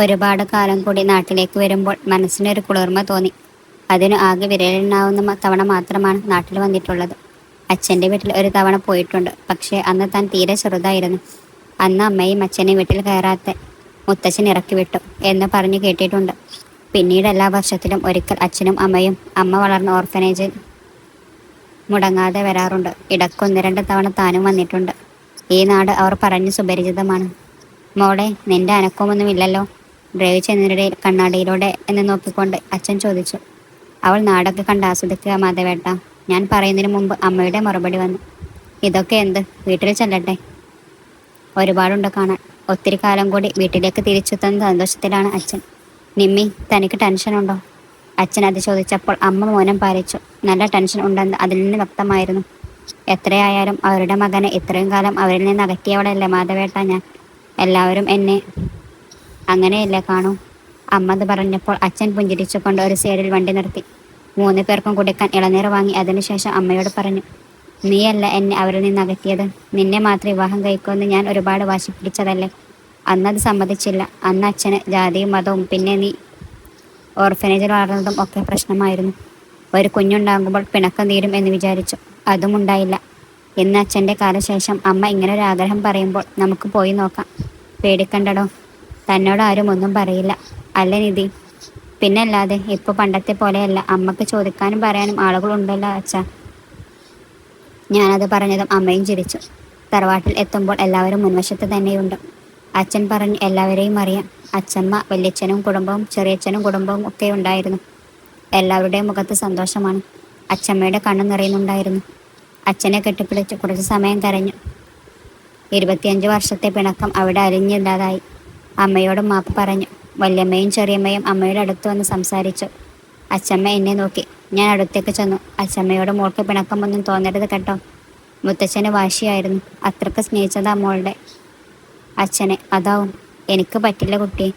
ഒരുപാട് കാലം കൂടി നാട്ടിലേക്ക് വരുമ്പോൾ മനസ്സിനൊരു കുളിർമ തോന്നി. അതിനു ആകെ വിരലിനാവുന്ന തവണ മാത്രമാണ് നാട്ടിൽ വന്നിട്ടുള്ളത്. അച്ഛന്റെ വീട്ടിൽ ഒരു തവണ പോയിട്ടുണ്ട്. പക്ഷേ അന്ന് താൻ തീരെ ചെറുതായിരുന്നു. അന്ന് അമ്മയും അച്ഛനെയും വീട്ടിൽ കയറാത്ത മുത്തച്ഛൻ ഇറക്കി വിട്ടു എന്ന് പറഞ്ഞു കേട്ടിട്ടുണ്ട്. പിന്നീട് എല്ലാ വർഷത്തിലും ഒരിക്കൽ അച്ഛനും അമ്മയും അമ്മ വളർന്ന ഓർഫനേജിൽ മുടങ്ങാതെ വരാറുണ്ട്. ഇടക്കൊന്ന് രണ്ട് തവണ താനും വന്നിട്ടുണ്ട്. ഈ നാട് അവർ പറഞ്ഞു സുപരിചിതമാണ്. മോളെ നിന്റെ അനക്കമൊന്നുമില്ലല്ലോ. ഡ്രൈവ് ചെയ്യുന്നതിനിടയിൽ കണ്ണാടിയിലൂടെ എന്ന് നോക്കിക്കൊണ്ട് അച്ഛൻ ചോദിച്ചു. അവൾ നാടൊക്കെ കണ്ട് ആസ്വദിക്കുക മാധവേട്ട ഞാൻ പറയുന്നതിന് മുമ്പ് അമ്മയുടെ മറുപടി വന്നു. ഇതൊക്കെ എന്ത്? വീട്ടിൽ ചെല്ലട്ടെ. ഒരുപാടുണ്ട് കാണാൻ. ഒത്തിരി കാലം കൂടി വീട്ടിലേക്ക് തിരിച്ചെത്തുന്ന സന്തോഷത്തിലാണ് അച്ഛൻ. നിമ്മി തനിക്ക് ടെൻഷനുണ്ടോ അച്ഛൻ അത് ചോദിച്ചപ്പോൾ അമ്മ മൗനം പാലിച്ചു. നല്ല ടെൻഷൻ ഉണ്ടെന്ന് അതിൽ നിന്ന് വ്യക്തമായിരുന്നു. എത്രയായാലും അവരുടെ മകനെ ഇത്രയും കാലം അവരിൽ നിന്ന് അകറ്റിയവളല്ലേ? മാധവേട്ട ഞാൻ. എല്ലാവരും എന്നെ അങ്ങനെയല്ലേ കാണൂ? അമ്മത് പറഞ്ഞപ്പോൾ അച്ഛൻ പുഞ്ചിരിച്ചുകൊണ്ട് ഒരു സൈഡിൽ വണ്ടി നിർത്തി. മൂന്ന് പേർക്കും കുടിക്കാൻ ഇളനീർ വാങ്ങി അതിനുശേഷം അമ്മയോട് പറഞ്ഞു നീയല്ല എന്നെ അവരിൽ നിന്ന് അകറ്റിയത്. നിന്നെ മാത്രം വിവാഹം കഴിക്കുമെന്ന് ഞാൻ ഒരുപാട് വാശി പിടിച്ചതല്ലേ? അന്നത് സമ്മതിച്ചില്ല. അന്ന് അച്ഛന് ജാതിയും മതവും പിന്നെ നീ ഓർഫനേജിൽ വളർന്നതും ഒക്കെ പ്രശ്നമായിരുന്നു. ഒരു കുഞ്ഞുണ്ടാകുമ്പോൾ പിണക്കം തീരും എന്ന് വിചാരിച്ചു. അതും ഉണ്ടായില്ല. ഇന്ന് അച്ഛന്റെ കാലശേഷം അമ്മ ഇങ്ങനെ ഒരു ആഗ്രഹം പറയുമ്പോൾ നമുക്ക് പോയി നോക്കാം. പേടിക്കണ്ടടോ? തന്നോട് ആരും ഒന്നും പറയില്ല. അല്ല നിധി. പിന്നല്ലാതെ ഇപ്പോൾ പണ്ടത്തെ പോലെയല്ല. അമ്മയ്ക്ക് ചോദിക്കാനും പറയാനും ആളുകളുണ്ടല്ലോ അച്ഛാ. ഞാനത് പറഞ്ഞതും അമ്മയും ചിരിച്ചു. തറവാട്ടിൽ എത്തുമ്പോൾ എല്ലാവരും മുൻവശത്ത് തന്നെയുണ്ട്. അച്ഛൻ പറഞ്ഞ് എല്ലാവരെയും അറിയാം. അച്ഛമ്മ വല്യച്ഛനും കുടുംബവും ചെറിയച്ഛനും കുടുംബവും ഒക്കെ ഉണ്ടായിരുന്നു. എല്ലാവരുടെയും മുഖത്ത് സന്തോഷമാണ്. അച്ഛമ്മയുടെ കണ്ണു നിറയുന്നുണ്ടായിരുന്നു. അച്ഛനെ കെട്ടിപ്പിടിച്ച് കുറച്ച് സമയം കരഞ്ഞു. ഇരുപത്തിയഞ്ച് വർഷത്തെ പിണക്കം അവിടെ അലിഞ്ഞില്ലാതായി. അമ്മയോടും മാപ്പ് പറഞ്ഞു. വല്യമ്മയും ചെറിയമ്മയും അമ്മയുടെ അടുത്ത് വന്ന് സംസാരിച്ചു. അച്ചമ്മ എന്നെ നോക്കി. ഞാൻ അടുത്തേക്ക് ചെന്നു. അച്ഛമ്മയോട് മോൾക്ക് പിണക്കമൊന്നും തോന്നരുത് കേട്ടോ. മുത്തച്ഛന് വാശിയായിരുന്നു. അത്രയ്ക്ക് സ്നേഹിച്ചതാ മോളുടെ. അച്ഛനെ അതാവും. എനിക്ക് പറ്റില്ല കുട്ടി.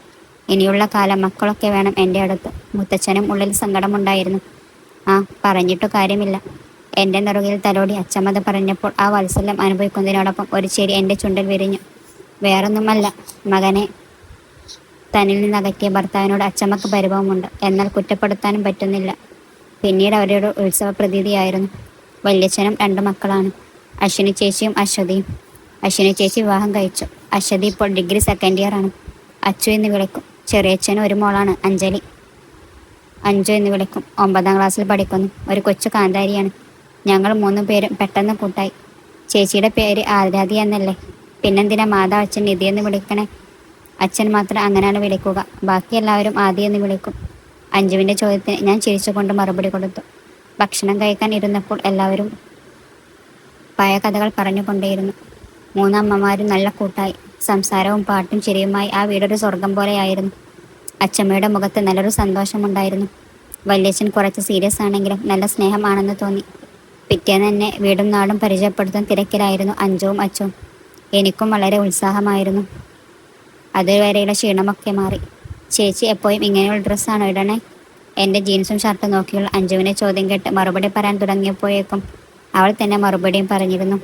ഇനിയുള്ള കാലം മക്കളൊക്കെ വേണം എന്റെ അടുത്ത്. മുത്തച്ഛനും ഉള്ളിൽ സങ്കടമുണ്ടായിരുന്നു. ആ പറഞ്ഞിട്ട് കാര്യമില്ല. എന്റെ നിറകിൽ തലോടി അച്ചമ്മത് പറഞ്ഞപ്പോൾ ആ വത്സല്യം അനുഭവിക്കുന്നതിനോടൊപ്പം ഒരു ചെരി എന്റെ ചുണ്ടിൽ വിരിഞ്ഞു. വേറൊന്നുമല്ല. മകനെ തന്നിൽ നിന്ന് അകറ്റിയ ഭർത്താവിനോട് അച്ചമ്മക്ക് പരിഭവമുണ്ട്. എന്നാൽ കുറ്റപ്പെടുത്താനും പറ്റുന്നില്ല. പിന്നീട് അവരുടെ ഉത്സവ പ്രതീതിയായിരുന്നു. വല്യച്ഛനും രണ്ട് മക്കളാണ്. അശ്വിനി ചേച്ചിയും അശ്വതിയും. അശ്വിനി ചേച്ചി വിവാഹം കഴിച്ചു. അശ്വതി ഇപ്പോൾ ഡിഗ്രി സെക്കൻഡ് ഇയർ ആണ്. അച്ചു എന്ന് വിളിക്കും. ചെറിയച്ഛനും ഒരു മോളാണ് അഞ്ജലി. അഞ്ചു എന്ന് വിളിക്കും. ഒമ്പതാം ക്ലാസ്സിൽ പഠിക്കുന്നു. ഒരു കൊച്ചു കാന്താരിയാണ്. ഞങ്ങൾ മൂന്ന് പേരും പെട്ടെന്ന് കൂട്ടായി. ചേച്ചിയുടെ പേര് ആരാധി എന്നല്ലേ? പിന്നെന്തിനാ മാതാ അച്ഛൻ നിധി എന്ന് വിളിക്കണേ? അച്ഛൻ മാത്രം അങ്ങനെയാണ് വിളിക്കുക. ബാക്കി എല്ലാവരും ആദ്യം എന്ന് വിളിക്കും. അഞ്ജുവിന്റെ ചോദ്യത്തിന് ഞാൻ ചിരിച്ചുകൊണ്ട് മറുപടി കൊടുത്തു. ഭക്ഷണം കഴിക്കാൻ ഇരുന്നപ്പോൾ എല്ലാവരും പഴയ കഥകൾ പറഞ്ഞുകൊണ്ടേയിരുന്നു. മൂന്നമ്മമാരും നല്ല കൂട്ടായി. സംസാരവും പാട്ടും ചിരിയുമായി ആ വീടൊരു സ്വർഗം പോലെയായിരുന്നു. അച്ഛമ്മയുടെ മുഖത്ത് നല്ലൊരു സന്തോഷമുണ്ടായിരുന്നു. വല്യച്ഛൻ കുറച്ച് സീരിയസ് ആണെങ്കിലും നല്ല സ്നേഹമാണെന്ന് തോന്നി. പിറ്റേന്ന് തന്നെ വീടും നാടും പരിചയപ്പെടുത്താൻ തിരക്കിലായിരുന്നു അഞ്ചവും അച്ചവും എനിക്കും വളരെ ഉത്സാഹമായിരുന്നു. അതുവരെയുള്ള ക്ഷീണമൊക്കെ മാറി. ചേച്ചി എപ്പോഴും ഇങ്ങനെയുള്ള ഡ്രസ്സാണോ ഇടണേ. എന്റെ ജീൻസും ഷർട്ടും നോക്കിയുള്ള അഞ്ജുവിനെ ചോദ്യം കേട്ട് മറുപടി പറയാൻ തുടങ്ങിയപ്പോഴേക്കും അവൾ തന്നെ മറുപടിയും പറഞ്ഞിരുന്നു.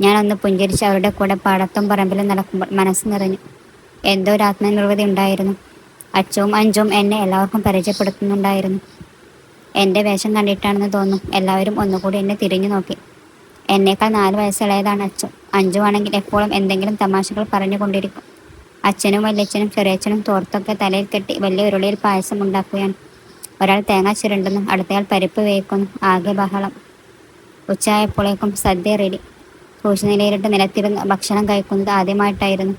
ഞാനൊന്ന് പുഞ്ചിരിച്ച് അവരുടെ കൂടെ പാടത്തും പറമ്പിലും നടക്കുമ്പോൾ മനസ്സ് നിറഞ്ഞു. എന്തോ ഒരു ആത്മനിർവൃതി ഉണ്ടായിരുന്നു. അച്ചവും അഞ്ചും എന്നെ എല്ലാവർക്കും പരിചയപ്പെടുത്തുന്നുണ്ടായിരുന്നു. എന്റെ വേഷം കണ്ടിട്ടാണെന്ന് തോന്നും എല്ലാവരും ഒന്നുകൂടി എന്നെ തിരിഞ്ഞു നോക്കി. എന്നേക്കാൾ നാല് വയസ്സുള്ളതാണ് അച്ചു അഞ്ചു ആണെങ്കിൽ എപ്പോഴും എന്തെങ്കിലും തമാശകൾ പറഞ്ഞുകൊണ്ടിരിക്കും. അച്ഛനും വല്യച്ഛനും ചെറിയച്ഛനും തോർത്തൊക്കെ തലയിൽ കെട്ടി വലിയ ഉരുളിയിൽ പായസം ഉണ്ടാക്കുകയാണ്. ഒരാൾ തേങ്ങ ചിരണ്ടുന്നു അടുത്തയാൾ പരിപ്പ് വേവിക്കുന്നു ആകെ ബഹളം. ഉച്ചയായപ്പോഴേക്കും സദ്യ റെഡി കൂശുനിലയിലിട്ട് നിലത്തിരുന്ന് ഭക്ഷണം കഴിക്കുന്നത് ആദ്യമായിട്ടായിരുന്നു.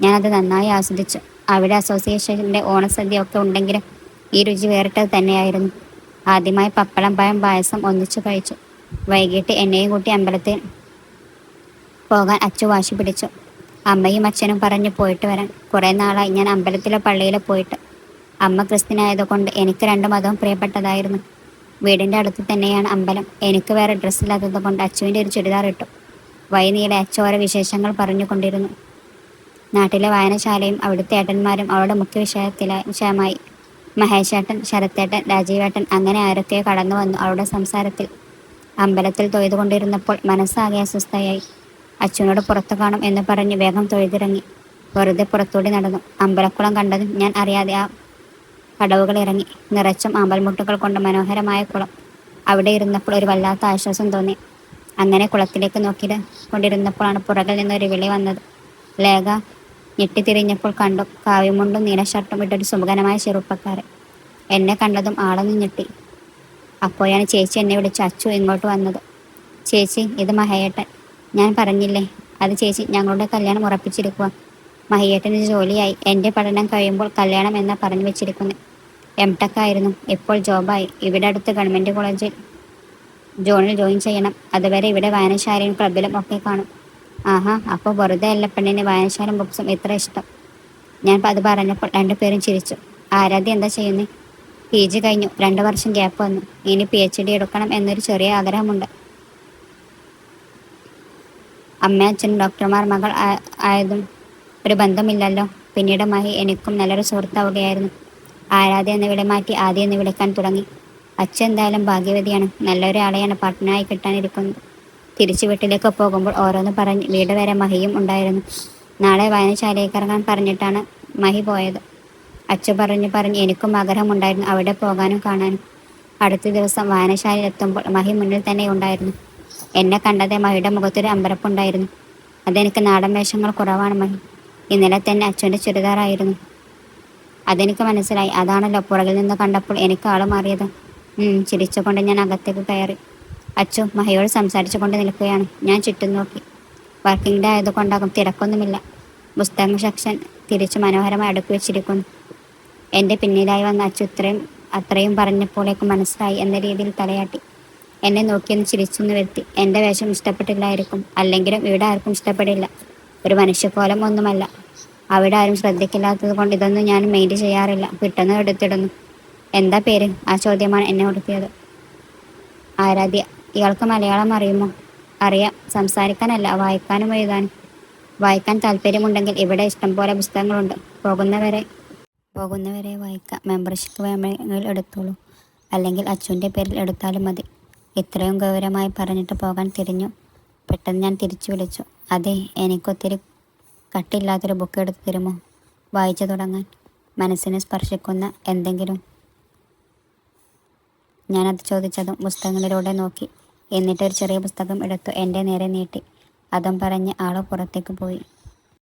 ഞാനത് നന്നായി ആസ്വദിച്ചു. അവിടെ അസോസിയേഷന്റെ ഓണസദ്യ ഒക്കെ ഉണ്ടെങ്കിലും ഈ രുചി വേറിട്ടത് തന്നെയായിരുന്നു. ആദ്യമായി പപ്പടം പഴം പായസം ഒന്നിച്ചു കഴിച്ചു. വൈകിട്ട് എന്നെയും കൂട്ടി അമ്പലത്തിൽ പോകാൻ അച്ചു വാശി പിടിച്ചു. അമ്മയും അച്ഛനും പറഞ്ഞു പോയിട്ട് വരാൻ. കുറേ നാളായി ഞാൻ അമ്പലത്തിലോ പള്ളിയിലോ പോയിട്ട്. അമ്മ ക്രിസ്ത്യനായതുകൊണ്ട് എനിക്ക് രണ്ട് മതവും പ്രിയപ്പെട്ടതായിരുന്നു. വീടിന്റെ അടുത്ത് തന്നെയാണ് അമ്പലം. എനിക്ക് വേറെ ഡ്രസ്സില്ലാത്തത് കൊണ്ട് അച്ചുവിന്റെ ഒരു ചുരിദാർ ഇട്ടു. വൈനീളെ അച്ചോര വിശേഷങ്ങൾ പറഞ്ഞുകൊണ്ടിരുന്നു. നാട്ടിലെ വായനശാലയും അവിടുത്തെ ഏട്ടന്മാരും അവളുടെ മുഖ്യ വിഷയത്തിലായി. മഹേഷേട്ടൻ ശരത്തേട്ടൻ രാജീവേട്ടൻ അങ്ങനെ ആരൊക്കെയോ കടന്നു വന്നു അവളുടെ സംസാരത്തിൽ. അമ്പലത്തിൽ തൊയ്തുകൊണ്ടിരുന്നപ്പോൾ മനസ്സാകെ അസ്വസ്ഥയായി. അച്ഛനോട് പുറത്തു കാണും എന്ന് പറഞ്ഞ് വേഗം തൊഴുതിറങ്ങി. വെറുതെ പുറത്തൂടി നടന്നു. അമ്പലക്കുളം കണ്ടതും ഞാൻ അറിയാതെ ആ കടവുകൾ ഇറങ്ങി. നിറച്ചും അമ്പൽമുട്ടുകൾ കൊണ്ട് മനോഹരമായ കുളം. അവിടെ ഇരുന്നപ്പോൾ ഒരു വല്ലാത്ത ആശ്വാസം തോന്നി. അങ്ങനെ കുളത്തിലേക്ക് നോക്കിയിട്ട് കൊണ്ടിരുന്നപ്പോഴാണ് പുറകിൽ നിന്നൊരു വിളി വന്നത്. ലേഖ ഞെട്ടിത്തിരിഞ്ഞപ്പോൾ കണ്ടു. കാവ്യമുണ്ടും നീല ഷർട്ടും ഇട്ടൊരു സുമുഖനമായ ചെറുപ്പക്കാരൻ. എന്നെ കണ്ടതും ആളൊന്ന് ഞെട്ടി. അപ്പോഴാണ് ചേച്ചി എന്നെ വിളിച്ച് അച്ചു ഇങ്ങോട്ട് വന്നത്. ചേച്ചി ഇത് മഹയേട്ടൻ ഞാൻ പറഞ്ഞില്ലേ അത് ചേച്ചി ഞങ്ങളുടെ കല്യാണം ഉറപ്പിച്ചിരിക്കുക മഹിയേട്ടന് ജോലിയായി. എന്റെ പഠനം കഴിയുമ്പോൾ കല്യാണം എന്നാ പറഞ്ഞു വെച്ചിരിക്കുന്നത് എം ടെക് ആയിരുന്നു. ഇപ്പോൾ ജോബായി. ഇവിടെ അടുത്ത് ഗവൺമെന്റ് കോളേജിൽ ജോണിൽ ജോയിൻ ചെയ്യണം. അതുവരെ ഇവിടെ വായനശാലയും ക്ലബിലും ഒക്കെ കാണും. ആഹാ അപ്പോൾ വെറുതെ അല്ല പെണ്ണിന് വായനശാല ബുക്സും ഇത്ര ഇഷ്ടം. ഞാൻ അത് പറഞ്ഞപ്പോൾ രണ്ടുപേരും ചിരിച്ചു. ആരാധ്യ എന്താ ചെയ്യുന്നത് പി ജി കഴിഞ്ഞു. രണ്ട് വർഷം ഗ്യാപ്പ് വന്നു. ഇനി പി എച്ച് ഡി എടുക്കണം എന്നൊരു ചെറിയ ആഗ്രഹമുണ്ട്. അമ്മ അച്ഛൻ ഡോക്ടർമാർ മകൾ ആയതും ഒരു ബന്ധമില്ലല്ലോ. പിന്നീട് മഹി എനിക്കും നല്ലൊരു സുഹൃത്താവുകയായിരുന്നു. ആരാധ്യ എന്ന് വിളി മാറ്റി ആദ്യം എന്ന് വിളിക്കാൻ തുടങ്ങി. അച്ഛൻ എന്തായാലും ഭാഗ്യവതിയാണ്. നല്ലൊരാളെയാണ് പാർട്ട്ണറായി കിട്ടാനിരിക്കുന്നത് തിരിച്ചു വീട്ടിലേക്ക് പോകുമ്പോൾ ഓരോന്ന് പറഞ്ഞ് വീട് വരെ മഹിയും ഉണ്ടായിരുന്നു. നാളെ വായനശാലയിൽ ഇറങ്ങാൻ പറഞ്ഞിട്ടാണ് മഹി പോയത്. അച്ഛൻ പറഞ്ഞു പറഞ്ഞ് എനിക്കും ആഗ്രഹമുണ്ടായിരുന്നു അവിടെ പോകാനും കാണാനും. അടുത്ത ദിവസം വായനശാലയിൽ എത്തുമ്പോൾ മഹി മുന്നിൽ തന്നെ ഉണ്ടായിരുന്നു. എന്നെ കണ്ടത് മഹിയുടെ മുഖത്തൊരു അമ്പരപ്പുണ്ടായിരുന്നു. അതെനിക്ക് നാടൻ വേഷങ്ങൾ കുറവാണ് മഹി. ഇന്നലെ തന്നെ അച്ഛന്റെ ചുരിദാറായിരുന്നു. അതെനിക്ക് മനസ്സിലായി. അതാണല്ലോ പുറകിൽ നിന്ന് കണ്ടപ്പോൾ എനിക്ക് ആൾ മാറിയത്. ചിരിച്ചുകൊണ്ട് ഞാൻ അകത്തേക്ക് കയറി. അച്ചു മഹയോട് സംസാരിച്ചു കൊണ്ട് നിൽക്കുകയാണ്. ഞാൻ ചുറ്റും നോക്കി. വർക്കിംഗ് ഡേ ആയതുകൊണ്ടാകും തിരക്കൊന്നുമില്ല. പുസ്തക സെക്ഷൻ തിരിച്ചു മനോഹരമായി അടുക്കി വെച്ചിരിക്കുന്നു. എന്റെ പിന്നിലായി വന്ന അച്ചു ഇത്രയും അത്രയും പറഞ്ഞപ്പോഴേക്കും മനസ്സിലായി എന്ന രീതിയിൽ തലയാട്ടി. എന്നെ നോക്കിയൊന്ന് ചിരിച്ചൊന്ന് വരുത്തി. എന്റെ വേഷം ഇഷ്ടപ്പെട്ടില്ലായിരിക്കും. അല്ലെങ്കിലും ഇവിടെ ആർക്കും ഇഷ്ടപ്പെടില്ല. ഒരു മനുഷ്യക്കോലം ഒന്നുമല്ല. അവിടെ ആരും ശ്രദ്ധിക്കില്ലാത്തത് കൊണ്ട് ഇതൊന്നും ഞാൻ മെയിന്റ് ചെയ്യാറില്ല. പെട്ടെന്ന് എടുത്തിടുന്നു. എന്താ പേര്? ആ ചോദ്യമാണ് എന്നെ ഉടുത്തിയത് ആരാധ്യ ഇയാൾക്ക് മലയാളം അറിയുമോ? അറിയാം. സംസാരിക്കാനല്ല വായിക്കാനും എഴുതാനും. വായിക്കാൻ താല്പര്യമുണ്ടെങ്കിൽ ഇവിടെ ഇഷ്ടം പോലെ പുസ്തകങ്ങളുണ്ട്. പോകുന്നവരെ പോകുന്നവരെ വായിക്കാം. മെമ്പർഷിപ്പ് വേണമെങ്കിൽ എടുത്തോളൂ. അല്ലെങ്കിൽ അച്ഛന്റെ പേരിൽ എടുത്താലും മതി. ഇത്രയും ഗൗരവമായി പറഞ്ഞിട്ട് പോകാൻ തിരിഞ്ഞു. പെട്ടെന്ന് ഞാൻ തിരിച്ചു വിളിച്ചു. അതെ എനിക്കൊത്തിരി കട്ടില്ലാത്തൊരു ബുക്ക് എടുത്ത് തരുമോ? വായിച്ചു തുടങ്ങാൻ. മനസ്സിനെ സ്പർശിക്കുന്ന എന്തെങ്കിലും. ഞാനത് ചോദിച്ചതും പുസ്തകങ്ങളിലൂടെ നോക്കി. എന്നിട്ടൊരു ചെറിയ പുസ്തകം എടുത്തു എന്റെ നേരെ നീട്ടി. അതും പറഞ്ഞ് ആൾ പുറത്തേക്ക് പോയി.